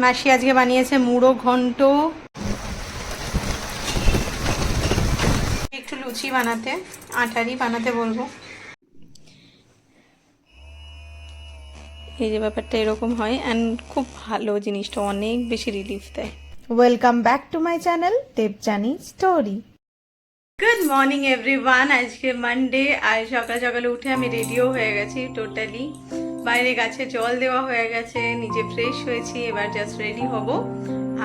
মাসি আজকে বানিয়েছে মুড়ো ঘন্ট। একটু লুচি বানাতে আটারি বানাতে বলব। এই যে ব্যাপারটা এরকম হয় অ্যান্ড খুব ভালো জিনিসটা অনেক বেশি রিলিফ দেয়। Welcome back to my channel Debjani Story good morning everyone আজকে মানডে আর সকাল সকালে উঠে আমি রেডিও হয়ে গেছি টোটালি বাইরে গাছে জল দেওয়া হয়ে গেছে, নিজে ফ্রেশ হয়েছি, এবার জাস্ট রেডি হব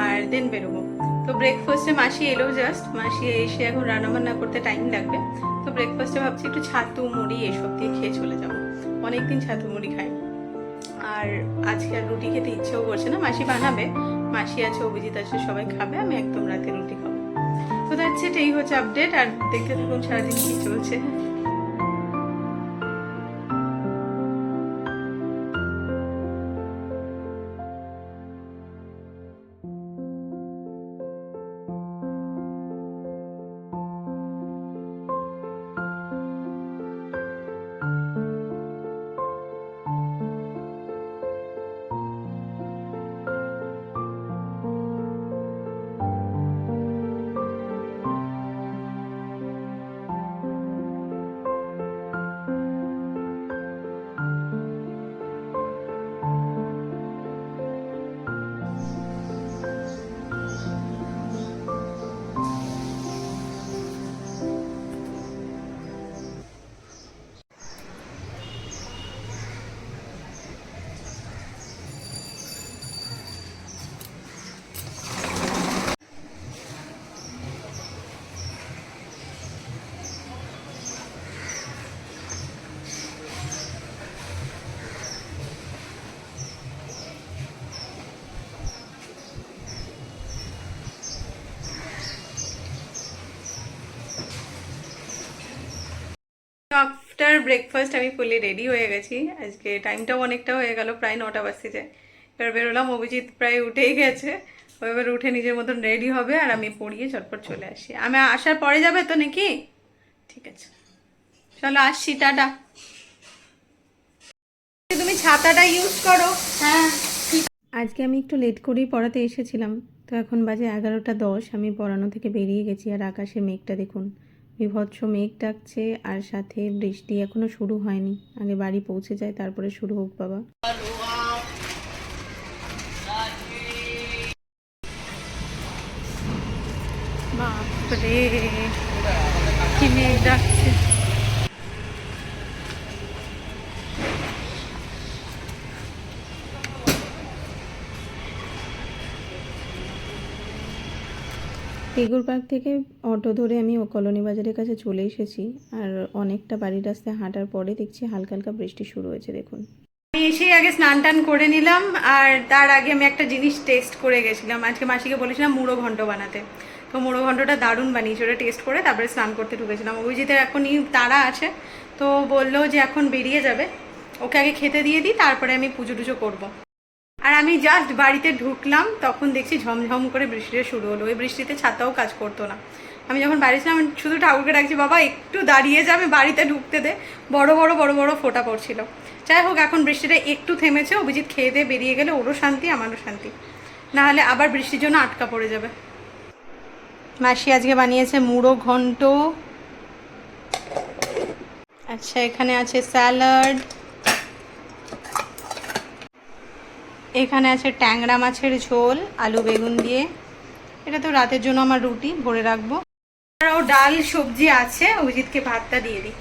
আর দেন বেরোবো। তো ব্রেকফাস্টে মাসি এলো জাস্ট মাসি এসে এখন রান্নাবান্না করতে টাইম লাগবে। তো ব্রেকফাস্টে ভাবছি একটু ছাতু, মুড়ি এসব দিয়ে খেয়ে চলে যাব। অনেকদিন ছাতু, মুড়ি খাই আর আজকে আর রুটি খেতে ইচ্ছেও করছে না। মাসি বানাবে, মাসি আছে, অভিজিৎ আছে, সবাই খাবে, আমি একদম রাতে রুটি খাব। তো দ্যাটস ইট এই হচ্ছে আপডেট আর দেখতে থাকুন, সারাদিন কি চলছে। ব্রেকফাস্ট আমি ফুলি রেডি হয়ে গেছি। আজকে টাইমটাও অনেকটা হয়ে গেল প্রায় নটা বাজতে যায়। এবার বেরোলাম অভিজিৎ প্রায় উঠেই গেছে। ও এবার উঠে নিজের মতন রেডি হবে আর আমি পড়িয়ে চটপট চলে আসি। আমি আসার পরে যাবে তো নাকি? ঠিক আছে। চলো আসছি টাটা। তুমি ছাতাটা ইউজ করো। হ্যাঁ। আজকে আমি একটু লেট করেই পড়াতে এসেছিলাম। তো এখন বাজে এগারোটা দশ আমি পড়ানো থেকে বেরিয়ে গেছি আর আকাশে মেঘটা দেখুন। বিভৎস মেঘ ডাকছে আর সাথে বৃষ্টি এখনও শুরু হয়নি। আগে বাড়ি পৌঁছে যায়, তারপরে শুরু হোক বাবা। বাপরে, কি মেঘ ডাকছে। টেগুর পার্ক থেকে অটো ধরে আমি ও কলোনি বাজারের কাছে চলে এসেছি আর অনেকটা বাড়ির রাস্তায় হাঁটার পরে দেখছি হালকা হালকা বৃষ্টি শুরু হয়েছে, দেখুন। আমি এসেই আগে স্নান টান করে নিলাম আর তার আগে আমি একটা জিনিস টেস্ট করে গেছিলাম। আজকে মাসিকে বলেছিলাম মুড়ো ঘন্ট বানাতে। তো মুড়ো ঘন্টটা দারুণ বানিয়েছে, ওটা টেস্ট করে তারপরে স্নান করতে ঢুকেছিলাম। অভিজিতের এখনই তারা আছে, তো বলল যে এখন বেরিয়ে যাবে। ওকে আগে খেতে দিয়ে দিই, তারপরে আমি পুজো টুজো করব। আর আমি জাস্ট বাড়িতে ঢুকলাম, তখন দেখছি ঝমঝম করে বৃষ্টিটা শুরু হলো। ওই বৃষ্টিতে ছাতাও কাজ করতো না। আমি যখন বাড়ি ছিলাম, আমি শুধু ঠাকুরকে ডাকছি, বাবা, একটু দাঁড়িয়ে যাবে বাড়িতে ঢুকতে দে। বড় বড় বড় বড় ফোঁটা পড়ছিল। যাই হোক, এখন বৃষ্টিটা একটু থেমেছে। অভিজিৎ খেয়ে দিয়ে বেরিয়ে গেলে, ওরও শান্তি, আমারও শান্তি। না হলে আবার বৃষ্টির জন্য আটকা পড়ে যাবে। মাসি আজকে বানিয়েছে মুড়ো ঘন্ট। আচ্ছা এখানে আছে স্যালাড। এখানে আছে ট্যাংরা মাছের ঝোল, আলু বেগুন দিয়ে। এটা তো রাতের জন্য আমার রুটি, ভরে রাখব। আরও ডাল, সবজি আছে, অভিজিৎকে ভাতটা দিয়ে দিই।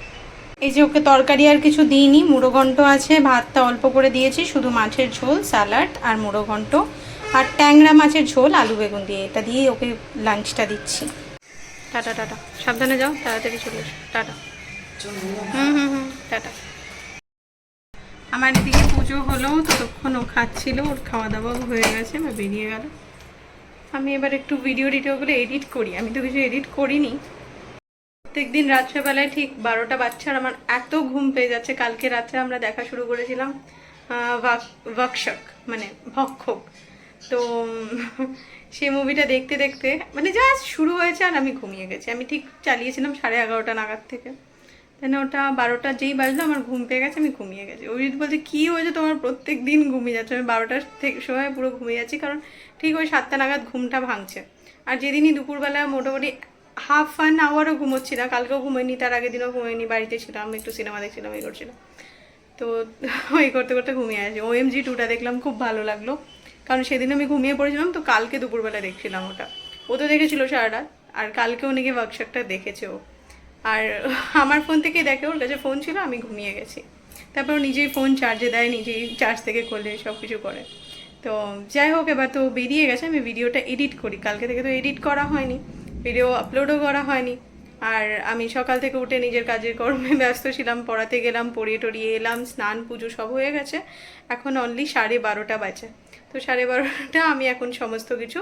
এই যে ওকে তরকারি আর কিছু দিইনি, মুড়ো আছে, ভাতটা অল্প করে দিয়েছি, শুধু মাছের ঝোল স্যালাড আর মুড়ো ঘন্ট। আর ট্যাংরা মাছের ঝোল, আলু বেগুন দিয়ে, এটা দিয়ে ওকে লাঞ্চটা দিচ্ছি। টাটা টাটা সাবধানে যাও, তাড়াতাড়ি চলে টাটা। হুম হুম হুম, টাটা। আমার এদিকে পুজো হলো, ততক্ষণ ও খাচ্ছিল, ওর খাওয়া দাওয়াও হয়ে গেছে বা বেরিয়ে গেল। আমি এবার একটু ভিডিও টিডিওগুলো এডিট করি, আমি তো কিছু এডিট করিনি। প্রত্যেক দিন রাত্রেবেলায় ঠিক বারোটা বাচ্চার আমার এত ঘুম পেয়ে যাচ্ছে। কালকে রাত্রে আমরা দেখা শুরু করেছিলাম ওয়ার্কশপ মানে ভক্ষক। তো সেই মুভিটা দেখতে দেখতে মানে জাস্ট শুরু হয়েছে আর আমি ঘুমিয়ে গেছি। আমি ঠিক চালিয়েছিলাম সাড়ে এগারোটা নাগাদ থেকে। দেন ওটা বারোটা যেই বাজলো, আমার ঘুম পেয়ে গেছে, আমি ঘুমিয়ে গেছি। অভিজিৎ বলছে, কী হয়েছে তোমার? প্রত্যেক দিন ঘুমিয়ে যাচ্ছে। আমি বারোটার থেকে সময় পুরো ঘুমিয়ে যাচ্ছি, কারণ ঠিক ওই সাতটা নাগাদ ঘুমটা ভাঙছে। আর যেদিনই দুপুরবেলা মোটামুটি হাফ অ্যান আওয়ারও ঘুমোচ্ছি না, কালকেও ঘুমোইনি তার আগের দিনও ঘুমোইনি বাড়িতে ছিলাম, একটু সিনেমা দেখছিলাম এই করছিলাম। তো ওই করতে করতে ঘুমিয়ে আসি ও এম জি টুটা দেখলাম, খুব ভালো লাগল। কারণ সেদিন আমি ঘুমিয়ে পড়েছিলাম, তো কালকে দুপুরবেলা দেখছিলাম ওটা। ও তো দেখেছিল সারা রাত আর কালকেও নাকি ওয়ার্কশপটা দেখেছে ও। আর আমার ফোন থেকেই দেখে ওর কাছে ফোন ছিল, আমি ঘুমিয়ে গেছি। তারপর নিজেই ফোন চার্জে দেয়, নিজেই চার্জ থেকে খোলে সব কিছু করে। তো যাই হোক, এবার তো বেরিয়ে গেছে, আমি ভিডিওটা এডিট করি। কালকে থেকে তো এডিট করা হয়নি ভিডিও আপলোডও করা হয়নি। আর আমি সকাল থেকে উঠে নিজের কাজের কর্মে ব্যস্ত ছিলাম, পড়াতে গেলাম, পড়িয়ে টড়িয়ে এলাম, স্নান, পুজো সব হয়ে গেছে। এখন অনলি সাড়ে বারোটা বাজে। তো সাড়ে বারোটা আমি এখন সমস্ত কিছু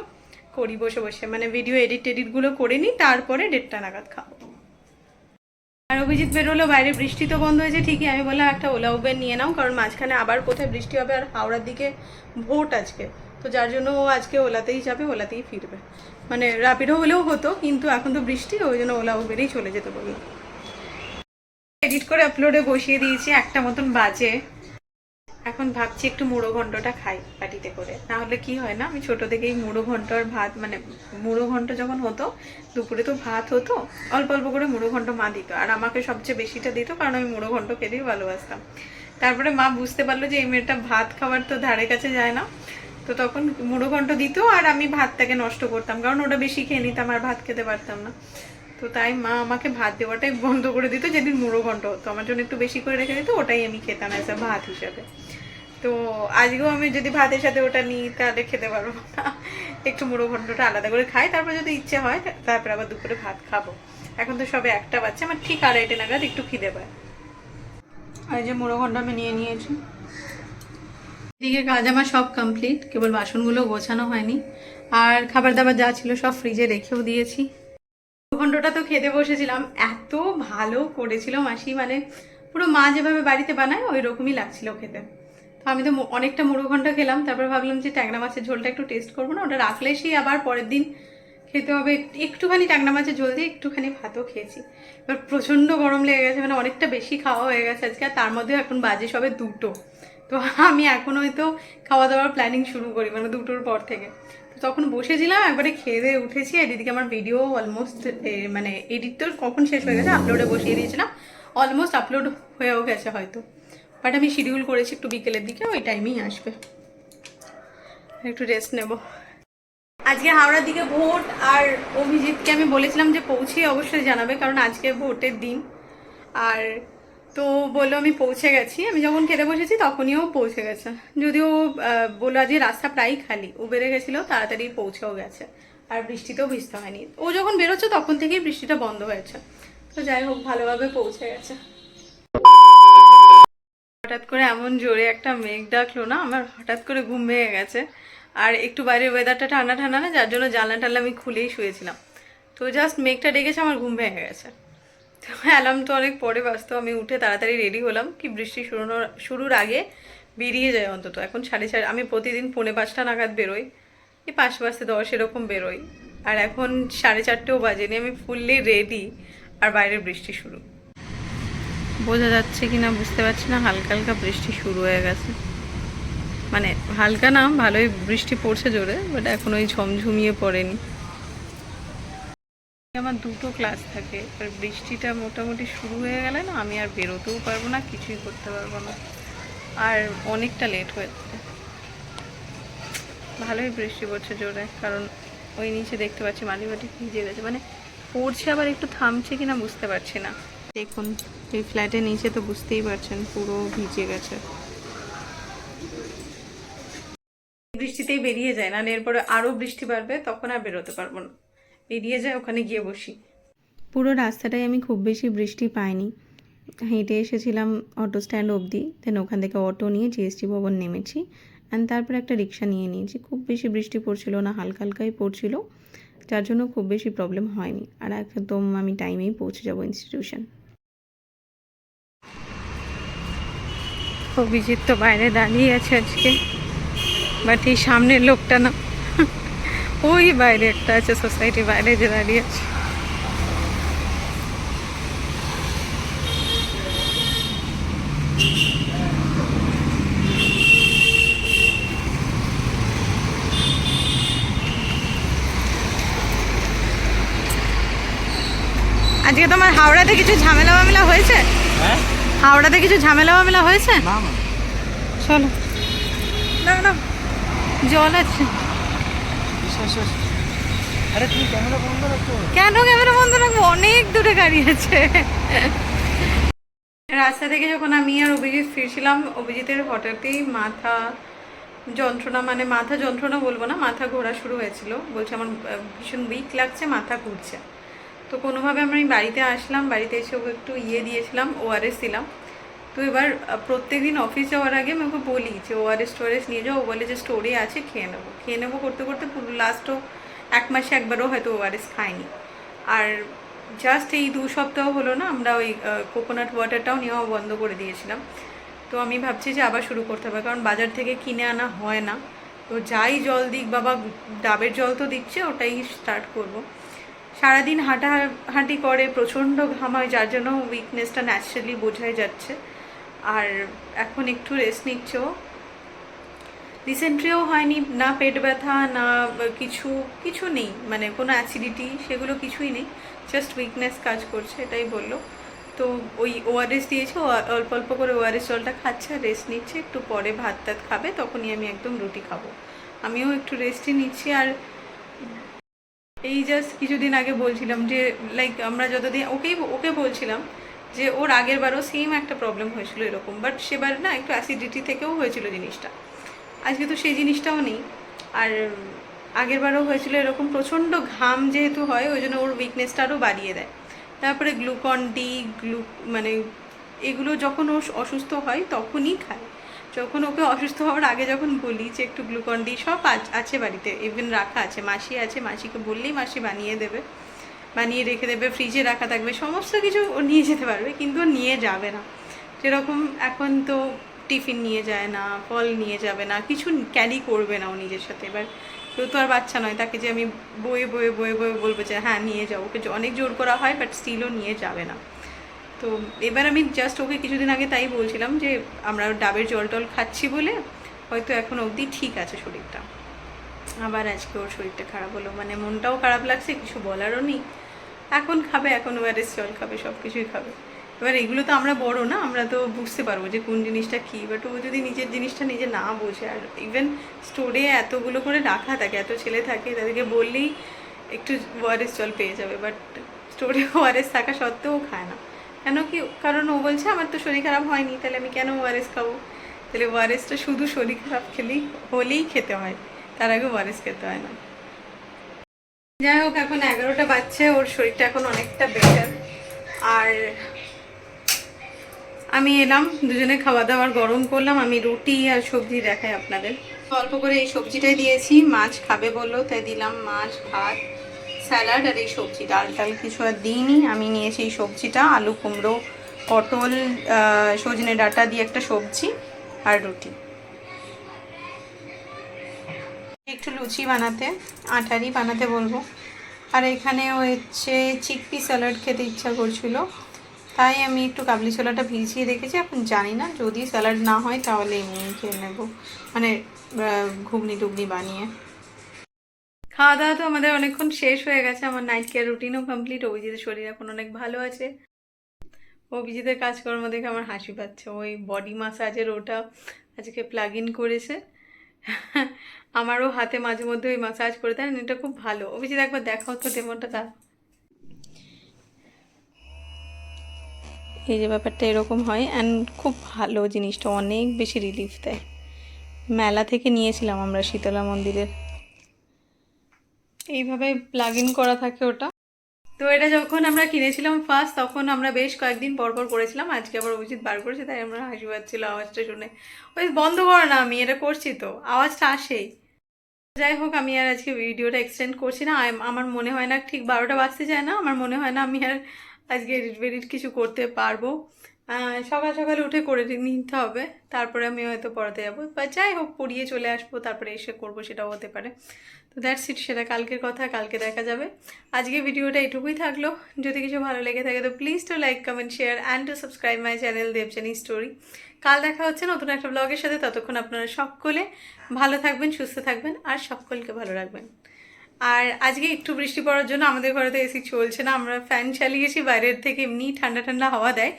করি বসে বসে। মানে ভিডিও এডিট টেডিটগুলো করে নিই, তারপরে দেড়টা নাগাদ খাব। আর অভিজিৎ বেরোলো, বাইরে বৃষ্টি তো বন্ধ হয়েছে, ঠিকই আমি বললাম একটা ওলা উবের নিয়ে নাও, কারণ মাঝখানে আবার কোথায় বৃষ্টি হবে আর হাওড়ার দিকে ভোট আজকে। তো যার জন্য ও আজকে ওলাতেই যাবে, ওলাতেই ফিরবে। মানে র্যাপিডো হলেও হতো, কিন্তু এখন তো বৃষ্টি, ওই জন্য ওলা উবেরই চলে যেতে বললাম এডিট করে আপলোডে বসিয়ে দিয়েছি, একটা মতন বাজে। এখন ভাবছি একটু মুড়ো ঘন্টটা খাই পাটিতে করে। না হলে কি হয় না, আমি ছোট থেকেই মুড়ো ঘন্ট আর ভাত মানে মুড়ো ঘন্ট যখন হতো, দুপুরে তো ভাত হতো, অল্প অল্প করে মুড়ো ঘন্ট মা দিত। আর আমাকে সবচেয়ে বেশিটা দিত কারণ আমি মুড়ো ঘন্ট খেতেই ভালোবাসতাম। তারপরে মা বুঝতে পারল যে এই মেয়েটা ভাত খাবার তো ধারে কাছে যায় না। তো তখন মুড়ো ঘন্ট দিত আর আমি ভাতটাকে নষ্ট করতাম, কারণ ওটা বেশি খেয়ে নিতাম আর ভাত খেতে পারতাম না। তো তাই মা আমাকে ভাত দেওয়াটাই বন্ধ করে দিত, যেদিন মুড়ো ঘন্ট হতো। আমার জন্য একটু বেশি করে রেখে দিত, ওটাই আমি খেতাম আ ভাত হিসাবে। তো আজকেও আমি যদি ভাতের সাথে ওটা নিই, তাহলে খেতে পারব একটু মুড়ো ঘন্টটা আলাদা করে খাই, তারপর যদি ইচ্ছে হয়, তারপর আবার দুপুরে ভাত খাব। এখন তো সবে একটা বাচ্চা আমার ঠিক আড়াইটে নাগাদ একটু খিদে পায়। আর যে মুড়ো ঘন্ট আমি নিয়ে নিয়েছি। এদিকে কাজ আমার সব কমপ্লিট কেবল বাসনগুলো গোছানো হয়নি। আর খাবার দাবার যা ছিল সব ফ্রিজে রেখেও দিয়েছি। ঘন্টটা তো খেতে বসেছিলাম। এত ভালো করেছিল মাসি মানে পুরো মা যেভাবে বাড়িতে বানায় ওই রকমই লাগছিল খেতে। তো আমি তো অনেকটা মুড়ো ঘণ্টা খেলাম, তারপর ভাবলাম যে ট্যাংরা মাছের ঝোলটা একটু টেস্ট করব না, ওটা রাখলে সেই আবার পরের দিন খেতে হবে। একটুখানি ট্যাংরা মাছের ঝোল দিয়ে একটুখানি ভাতও খেয়েছি। এবার প্রচণ্ড গরম লেগে গেছে মানে অনেকটা বেশি খাওয়া হয়ে গেছে আজকে, আর তার মধ্যে এখন বাজে সবে দুটো। তো আমি এখন হয়তো খাওয়া দাওয়ার প্ল্যানিং শুরু করি মানে দুটোর পর থেকে। তখন বসেছিলাম, একবারে খেয়ে দিয়ে উঠেছি আর এদিকে আমার ভিডিও অলমোস্ট মানে এডিট তো কখন শেষ হয়ে গেছে আপলোডে বসিয়ে দিয়েছিলাম। অলমোস্ট আপলোড হয়েও গেছে হয়তো। বাট আমি শিডিউল করেছি একটু বিকেলের দিকে, ওই টাইমেই আসবে। একটু রেস্ট নেব। আজকে হাওড়ার দিকে ভোট আর অভিজিৎকে আমি বলেছিলাম যে পৌঁছে অবশ্যই জানাবে, কারণ আজকে ভোটের দিন। আর তো বলল আমি পৌঁছে গেছি। আমি যখন খেতে বসেছি তখনই ও পৌঁছে গেছে। যদিও বলল আজকে রাস্তা প্রায় খালি। ও বেড়ে গেছিল, তাড়াতাড়ি পৌঁছেও গেছে। আর বৃষ্টিতেও ভিজতে হয়নি। ও যখন বেরোচ্ছে তখন থেকেই বৃষ্টিটা বন্ধ হয়েছে। তো যাই হোক, ভালোভাবে পৌঁছে গেছে। হঠাৎ করে এমন জোরে একটা মেঘ ডাকলো না, আমার হঠাৎ করে ঘুম ভেঙে গেছে। আর একটু বাইরের ওয়েদারটা ঠান্ডা ঠান্ডা না, যার জন্য জানলা টানলা আমি খুলেই শুয়েছিলাম। তো জাস্ট মেঘটা ডেকেছে, আমার ঘুম ভেঙে গেছে। তো অ্যালার্ম তো অনেক পরে বাজতো, আমি উঠে তাড়াতাড়ি রেডি হলাম কি বৃষ্টি শুরুনোর শুরুর আগে বেরিয়ে যায় অন্তত। এখন সাড়ে চার, আমি প্রতিদিন পৌনে পাঁচটা নাগাদ বেরোই, এই পাঁচ বাজতে দশ এরকম বেরোই। আর এখন সাড়ে চারটেও বাজেনি, আমি ফুললি রেডি আর বাইরে বৃষ্টি শুরু। বোঝা যাচ্ছে কি না বুঝতে পারছি না, হালকা হালকা বৃষ্টি শুরু হয়ে গেছে। মানে হালকা না, ভালোই বৃষ্টি পড়ছে জোরে বাট এখন ওই ঝমঝমিয়ে পড়েনি। আমার দুটো ক্লাস থাকে, এবার বৃষ্টিটা মোটামুটি শুরু হয়ে গেলে না আমি আর বেরোতেও পারব না, কিছুই করতে পারব না। আর অনেকটা লেট হয়ে যাবে। ভালোই বৃষ্টি পড়ছে জোরে, কারণ ওই নিচে দেখতে পাচ্ছি মাটি মাটি ভিজে গেছে। মানে পড়ছে আবার একটু থামছে কিনা বুঝতে পারছি না। দেখুন, এই ফ্ল্যাটের নিচে তো বুঝতেই পারছেন, পুরো ভিজে গেছে। বৃষ্টিতেই বেরিয়ে যায় না এরপরে আরও বৃষ্টি বাড়বে, তখন আর বেরোতে পারব না। বেরিয়ে যায় ওখানে গিয়ে বসি। পুরো রাস্তাটাই আমি খুব বেশি বৃষ্টি পাইনি। হেঁটে এসেছিলাম অটো স্ট্যান্ড অবধি দেন ওখান থেকে অটো নিয়ে জিএসটি ভবন নেমেছি। অ্যান্ড তারপর একটা রিক্সা নিয়ে নিয়েছি। খুব বেশি বৃষ্টি পড়ছিল না হালকা হালকাই পড়ছিল যার জন্য খুব বেশি প্রবলেম হয়নি। আর একদম আমি টাইমেই পৌঁছে যাব ইনস্টিটিউশন অভিজিৎ তো বাইরে দাঁড়িয়ে আছে আজকে বাট এই সামনের লোকটা না। ওই বাইরে একটা আছে সোসাইটি বাইরে যে দাঁড়িয়ে আছে। আজকে তোমার হাওড়াতে কিছু ঝামেলা মামেলা হয়েছে হ্যাঁ? হাওড়াতে কিছু ঝামেলা মামেলা হয়েছে চলো। না না জল আছে। আরে তুমি ক্যামেরা বন্ধ রাখো। কেন ক্যামেরা বন্ধ রাখব? অনেক দূরে গাড়ি আছে। রাস্তা থেকে যখন আমি আর অভিজিৎ ফিরছিলাম অভিজিতের হঠাৎই মাথা যন্ত্রণা মানে মাথা যন্ত্রণা বলব না মাথা ঘোরা শুরু হয়েছিল। বলছে আমার ভীষণ উইক লাগছে মাথা ঘুরছে। তো কোনোভাবে আমি বাড়িতে আসলাম বাড়িতে এসে ওকে একটু ইয়ে দিয়েছিলাম ওআরএস দিলাম। তো এবার প্রত্যেক দিন অফিস যাওয়ার আগে আমি ওকে বলি যে ওআরএস টোয়ারেস নিয়ে যাও। বলে যে স্টোরে আছে, খেয়ে নেব। খেয়ে নেব করতে করতে পুরো লাস্টও এক মাসে একবারও হয়তো ওআরএস খাইনি আর জাস্ট এই দু সপ্তাহ হলো না, আমরা ওই কোকোনাট ওয়াটারটাও নেওয়া বন্ধ করে দিয়েছিলাম। তো আমি ভাবছি যে, আবার শুরু করতে হবে, কারণ বাজার থেকে কিনে আনা হয় না। তো যাই জল দিক, বাবা ডাবের জল তো দিচ্ছে, ওটাই স্টার্ট করব। সারাদিন হাঁটা হাঁটি করে, প্রচণ্ড ঘামায় যার জন্য উইকনেসটা ন্যাচারালি বোঝাই যাচ্ছে। আর এখন একটু রেস্ট নিচ্ছ। ও রিসেন্ট্রিও হয়নি, না পেট ব্যথা, না কিছু কিছু নেই। মানে কোনো অ্যাসিডিটি সেগুলো কিছুই নেই। জাস্ট উইকনেস কাজ করছে, এটাই বলল। তো ওই ওআরএস দিয়েছে অল্প অল্প করে ওআরএস জলটা খাচ্ছে আর রেস্ট নিচ্ছে। একটু পরে ভাত টাত খাবে, তখনই আমি একদম রুটি খাব। আমিও একটু রেস্টই নিচ্ছি আর এই জাস্ট কিছুদিন আগে বলছিলাম যে লাইক আমরা যতদিন, ওকেই, ওকে বলছিলাম যে ওর আগের বারও সেম একটা প্রবলেম হয়েছিল এরকম বাট সেবার না একটু অ্যাসিডিটি থেকেও হয়েছিল জিনিসটা। আজকে তো সেই জিনিসটাও নেই। আর আগের বারও হয়েছিল এরকম প্রচণ্ড ঘাম যেহেতু হয়, ওই জন্য ওর উইকনেসটা আরও বাড়িয়ে দেয়। তারপরে গ্লুকন ডি গ্লু মানে এগুলো যখন ও অসুস্থ হয় তখনই খায়। যখন ওকে অসুস্থ হওয়ার আগে যখন বলি যে একটু গ্লুকন ডি সব আছে বাড়িতে ইভেন রাখা আছে, মাসি আছে, মাসিকে বললেই মাসি বানিয়ে দেবে। বানিয়ে রেখে দেবে ফ্রিজে রাখা থাকবে, সমস্ত কিছু ও নিয়ে যেতে পারবে, কিন্তু নিয়ে যাবে না। যেরকম এখন তো টিফিন নিয়ে যায় না, ফল নিয়ে যাবে না, কিছু ক্যারি করবে না ও নিজের সাথে। এবার কেউ তো আর বাচ্চা নয়, তাকে যে আমি বয়ে বয়ে বয়ে বয়ে বলব যে হ্যাঁ নিয়ে যাও। ওকে অনেক জোর করা হয় বাট স্টিলও নিয়ে যাবে না। তো এবার আমি জাস্ট ওকে কিছুদিন আগে তাই বলছিলাম যে, আমরা ডাবের জল টল খাচ্ছি বলে, হয়তো এখন অবধি ঠিক আছে শরীরটা। আবার আজকে ওর শরীরটা খারাপ হলো। মানে মনটাও খারাপ লাগছে, কিছু বলারও নেই। এখন খাবে, এখন ওয়ারেস জল খাবে সব কিছুই খাবে। এবার এগুলো তো আমরা বড় না, আমরা তো বুঝতে পারব যে কোন জিনিসটা কী। বাট ও যদি নিজের জিনিসটা নিজে না বোঝে, আর ইভেন স্টোরে এতগুলো করে রাখা থাকে, এত ছেলে থাকে, তাদেরকে বললেই একটু ওয়ারেস জল পেয়ে যাবে। বাট স্টোরে ওয়ারেস থাকা সত্ত্বেও খায় না। কেন কি? কারণ ও বলছে, আমার তো শরীর খারাপ হয়নি, তাহলে আমি কেন ওয়ারেস খাব? তাহলে ওয়ারেসটা শুধু শরীর খারাপ খেলেই, হলেই খেতে হয়। তার আগে ওয়ারেস খেতে হয় না। যাই হোক, এখন এগারোটা বাজছে, ওর শরীরটা এখন অনেকটা বেটার আর আমি এলাম, দুজনে খাওয়া দাওয়ার গরম করলাম, আমি রুটি আর সবজি দেখাই আপনাদের। অল্প করে এই সবজিটাই দিয়েছি, মাছ খাবে বলল, তাই দিলাম মাছ, ভাত, স্যালাড আর এই সবজি ডাল টাল কিছু আর দিইনি। আমি নিয়েছি এই সবজিটা, আলু কুমড়ো, পটল সজনে ডাঁটা দিয়ে একটা সবজি আর রুটি। একটু লুচি বানাতে আটারি বানাতে বলব। আর এখানে হচ্ছে চিকপি স্যালাড খেতে ইচ্ছা করছিল। তাই আমি একটু কাবলি ছোলাটা ভিজিয়ে রেখেছি, এখন জানি না, যদি স্যালাড না হয় তাহলে এমনি খেয়ে নেব। মানে ঘুগনি টুগনি বানিয়ে। খাওয়া দাওয়া তো আমাদের অনেকক্ষণ শেষ হয়ে গেছে, আমার নাইট কেয়ার রুটিনও কমপ্লিট অভিজিতের শরীর এখন অনেক ভালো আছে। অভিজিতের কাজকর্ম দেখে আমার হাসি পাচ্ছে, ওই বডি মাসাজের ওটা আজকে প্লাগ ইন করেছে। আমারও হাতে মাঝে মধ্যে ওই মাসাজ করে দেন, এটা খুব ভালো। অভিজিৎ একবার দেখাও তো ডেমোটা তার এই যে ব্যাপারটা এরকম হয় অ্যান্ড খুব ভালো জিনিসটা, অনেক বেশি রিলিফ দেয়। মেলা থেকে নিয়েছিলাম আমরা শীতলা মন্দিরের। এইভাবে প্লাগ ইন করা থাকে ওটা? তো এটা যখন আমরা কিনেছিলাম ফার্স্ট তখন আমরা বেশ কয়েকদিন পর পর করেছিলাম। আজকে আবার অভিজিৎ বার করেছে, তাই আমরা হাসি পাচ্ছিল আওয়াজটা শুনে। ওই বন্ধ করো না আমি, এটা করছি তো। আওয়াজটা আসেই। যাই হোক, আমি আর আজকে ভিডিওটা এক্সটেন্ড করছি না। আমার মনে হয় না ঠিক বারোটা বাজতে যায় না। আমার মনে হয় না আমি আর আজকে এডিট বেডিট কিছু করতে পারব। সকাল সকাল উঠে করে নিতে হবে। তারপরে আমি হয়তো পড়াতে যাব। বা যাই হোক, পড়িয়ে চলে আসব, তারপরে এসে করব, সেটাও হতে পারে। তো দ্যাটস ইট সেটা কালকের কথা, কালকে দেখা যাবে। আজকে ভিডিওটা এটুকুই থাকল। যদি কিছু ভালো লেগে থাকে, তো please to like comment share and to subscribe my channel Debjani Story কাল দেখা হচ্ছে নতুন একটা ব্লগের সাথে। ততক্ষণ আপনারা সকলে ভালো থাকবেন, সুস্থ থাকবেন, আর সকলকে ভালো রাখবেন। আর আজকে একটু বৃষ্টি পড়ার জন্য আমাদের ঘরে তো এসি চলছে না, আমরা ফ্যান চালিয়েছি, বাইরের থেকে এমনি ঠান্ডা ঠান্ডা হাওয়া দেয়।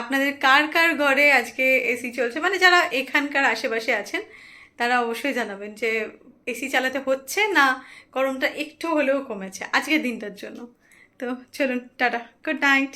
আপনাদের কার কার ঘরে আজকে এসি চলছে? মানে যারা এখানকার আশেপাশে আছেন, তারা অবশ্যই জানাবেন যে এসি চালাতে হচ্ছে না, গরমটা একটু হলেও কমেছে আজকের দিনটার জন্য। তো চলুন, টাটা গুড নাইট